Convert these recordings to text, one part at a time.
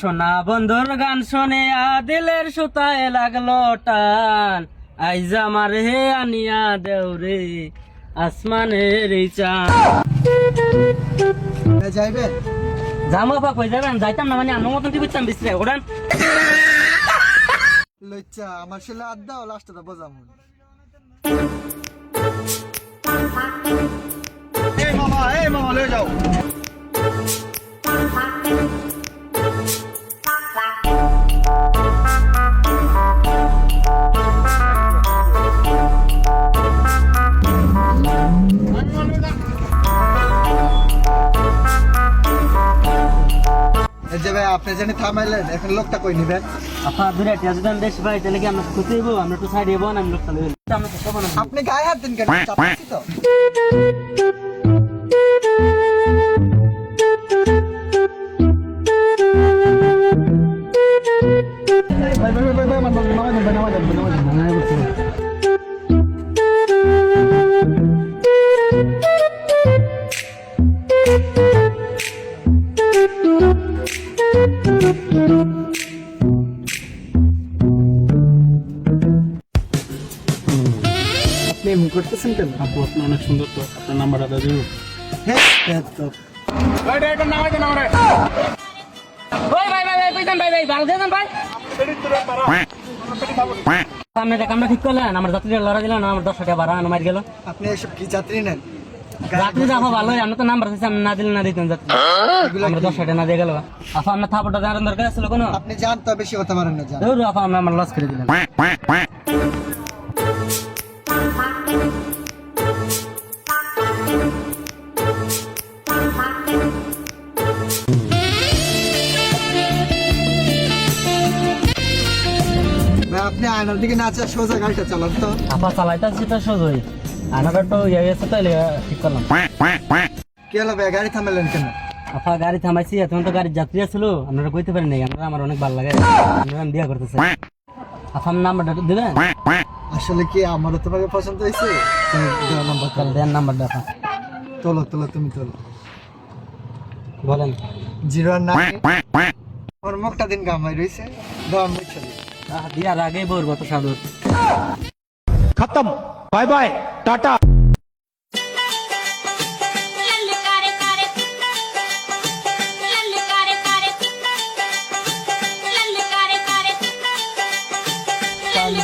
সোনা বন্ধুর গান শুনে দিলের সুতায় লাগল টান। আইজ আমার হে আনিয়া দেউরে আসমানের চাঁদ যাইবে? জামা পা কই যাবেন? যাইতাম না মানে আমার মতন কি করতাম বিশ্রে ওড়ান লইচা আমার ছেলে আড্ডা ও লাস্টটা বোঝাম এই মামা এই মামা লয়ে যাও। যে ভাই আপনি জানি থামাইলেন এখন লোকটা কই নিবেন আপা দূরে যদি আমি বেশি পাই তাহলে কি আমরা খুঁজে দেবো আমরা একটু সাইড হব না আমি লোকটা লইব আমরা তো সব না। আপনি গায়ে হাত দিন কেন? চাপাচ্ছি তো। ভাই ভাই ভাই ভাই ভাই আমার নামাজ দেন নামাজ নামাজ আপনি এমন করতেছেন কেন? আপু আপনি অনেক সুন্দর তো। আপনার নাম্বারটা হ্যাঁ তো। ওই ভাই ভাই ভাই কইতাম ভাই ভাই ভালো দেন ভাই? আপনি এটা কামটা ঠিক করলেন আমার যাত্রীরা লড়া দিলেন আমার দশ টাকা বাড়া মার গেল। আপনি এসব কি যাত্রী নেন? যাত্রী যাব ভালো আমরা তো নাম্বার দিচ্ছি আমরা না দিলে না দিতেন যাত্রী। আমরা দশ টাকা না দিয়ে গেল আফা আপনার থাপড়টা দেওয়ার দরকার ছিল কোনো আপনি জান তো বেশি কথা পারেন না জান ধরু আফা আমরা আমার লস করে দিলেন আপনি আয়নার দিকে না চা সোজা গাড়িটা চালান তো। আফা চালাইতে সেটা সোজই। আনাটা তো ইয়ে গেছে তো এলে ঠিক করলাম। কি হলো ভাই গাড়ি থামালেন কেন? আফা গাড়ি থামাইছি তো গাড়ির যাত্রী ছিল আপনারা কইতে পারেন নাই আমরা আমার অনেক ভালো লাগে। বিয়া করতেছে। আমার নাম্বারটা দিবেন? আসলে কি আমারও তোমাকে পছন্দ হয়েছে? নাম্বার তাহলে দেন নাম্বারটা আফা তোলো তোলো তুমি তোলো। বলেন। জিরো নাইন ওর মুখটা দিন গামাই রয়েছে দাম চলি আগেই সাধু। খতম। বাই বাই টাটা হ্যালো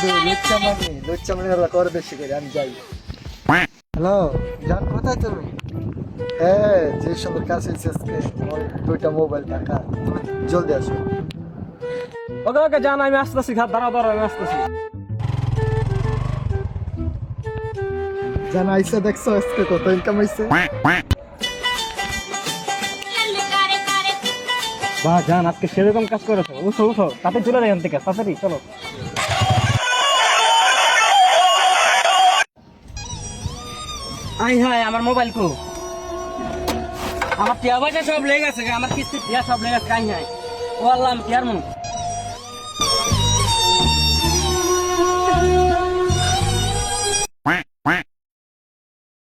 তুমি? হ্যাঁ যে দুইটা মোবাইল তুমি জলদি আসো। ওকে ওকে জান আমি আসতেছি দাঁড়াও দাঁড়াও আমি আসতেছি। বা আজকে সেরকম কাজ করেছে। উঠো উঠো, তাতে চলে যায় থেকে চলো। আই হায়, আমার মোবাইল কো। আমার টিয়া সব লেগে গেছে আমার কিস্তি টিয়া সব লেগে গেছে, আই হায়। ও আল্লাহ, আমি টিয়ার মনে।